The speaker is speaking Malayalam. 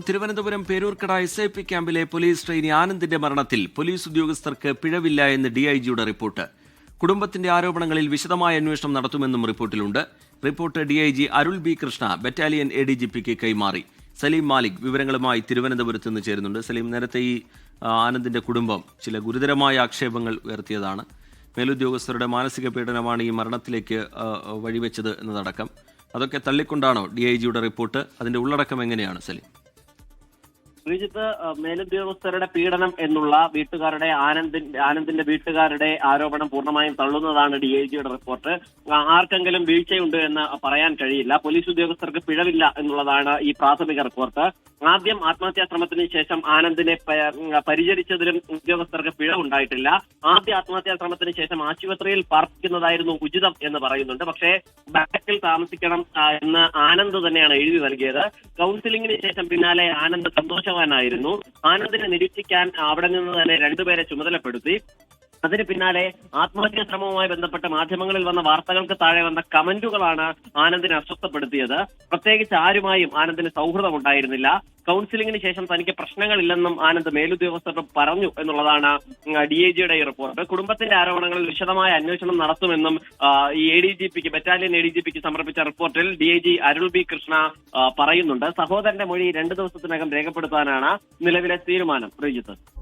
Thiruvananthapuram Peroorkada S I P ക്യാമ്പിലെ പോലീസ് ട്രെയിനി ആനന്ദിന്റെ മരണത്തിൽ പോലീസ് ഉദ്യോഗസ്ഥർക്ക് പിഴവില്ല എന്ന് ഡി ഐ ജിയുടെ റിപ്പോർട്ട്. കുടുംബത്തിന്റെ ആരോപണങ്ങളിൽ വിശദമായ അന്വേഷണം നടത്തുമെന്നും റിപ്പോർട്ടിലുണ്ട്. Report D I G Arul B Krishna battalion A D G പിക്ക് കൈമാറി. സലീം മാലിക് വിവരങ്ങളുമായി തിരുവനന്തപുരത്ത് നിന്ന് ചേരുന്നുണ്ട്. സലീം നേരത്തെ ഈ ആനന്ദിന്റെ കുടുംബം ചില ഗുരുതരമായ ആക്ഷേപങ്ങൾ ഉയർത്തിയതാണ്. മേലുദ്യോഗസ്ഥരുടെ മാനസിക പീഡനമാണ് ഈ മരണത്തിലേക്ക് വഴിവെച്ചത് എന്നതടക്കം. അതൊക്കെ തള്ളിക്കൊണ്ടാണോ ഡി ഐ ജിയുടെ റിപ്പോർട്ട്? അതിന്റെ ഉള്ളടക്കം എങ്ങനെയാണ് സലീം? ശ്രീജിത്ത് മേലുദ്യോഗസ്ഥരുടെ പീഡനം എന്നുള്ള വീട്ടുകാരുടെ ആനന്ദിന്റെ ആനന്ദിന്റെ വീട്ടുകാരുടെ ആരോപണം പൂർണമായും തള്ളുന്നതാണ് ഡി ഐ ജിയുടെ റിപ്പോർട്ട്. ആർക്കെങ്കിലും വീഴ്ചയുണ്ട് എന്ന് പറയാൻ കഴിയില്ല. പോലീസ് ഉദ്യോഗസ്ഥർക്ക് പിഴവില്ല എന്നുള്ളതാണ് ഈ പ്രാഥമിക റിപ്പോർട്ട്. ആദ്യം ആത്മഹത്യാ ശ്രമത്തിന് ശേഷം ആനന്ദിനെ പരിചരിച്ചതിലും ഉദ്യോഗസ്ഥർക്ക് പിഴവുണ്ടായിട്ടില്ല. ആദ്യ ആത്മഹത്യാ ശ്രമത്തിന് ശേഷം ആശുപത്രിയിൽ പാർപ്പിക്കുന്നതായിരുന്നു ഉചിതം എന്ന് പറയുന്നുണ്ട്. പക്ഷേ ബാക്കിൽ താമസിക്കണം എന്ന് ആനന്ദ് തന്നെയാണ് എഴുതി നൽകിയത്. കൗൺസിലിംഗിന് ശേഷം പിന്നാലെ ആനന്ദ് സന്തോഷവാനായിരുന്നു ആനന്ദിനെ നിരീക്ഷിക്കാൻ അവിടെ നിന്ന് തന്നെ രണ്ടുപേരെ ചുമതലപ്പെടുത്തി. അതിന് പിന്നാലെ ആത്മഹത്യാ ശ്രമവുമായി ബന്ധപ്പെട്ട മാധ്യമങ്ങളിൽ വന്ന വാർത്തകൾക്ക് താഴെ വന്ന കമന്റുകളാണ് ആനന്ദിനെ അസ്വസ്ഥപ്പെടുത്തിയത്. പ്രത്യേകിച്ച് ആരുമായും ആനന്ദിന് സൗഹൃദം ഉണ്ടായിരുന്നില്ല. കൗൺസിലിംഗിന് ശേഷം തനിക്ക് പ്രശ്നങ്ങളില്ലെന്നും ആനന്ദ് മേലുദ്യോഗസ്ഥർ പറഞ്ഞു എന്നുള്ളതാണ് ഡി ഐ ജിയുടെ ഈ റിപ്പോർട്ട്. കുടുംബത്തിന്റെ ആരോപണങ്ങളിൽ വിശദമായ അന്വേഷണം നടത്തുമെന്നും ഈ എ ഡി ജി പിക്ക് ബറ്റാലിയൻ എ ഡി ജി പിക്ക് സമർപ്പിച്ച റിപ്പോർട്ടിൽ D I G Arul B Krishna പറയുന്നുണ്ട്. സഹോദരന്റെ മൊഴി രണ്ടു ദിവസത്തിനകം രേഖപ്പെടുത്താനാണ് നിലവിലെ തീരുമാനം. ശ്രീജിത്ത്.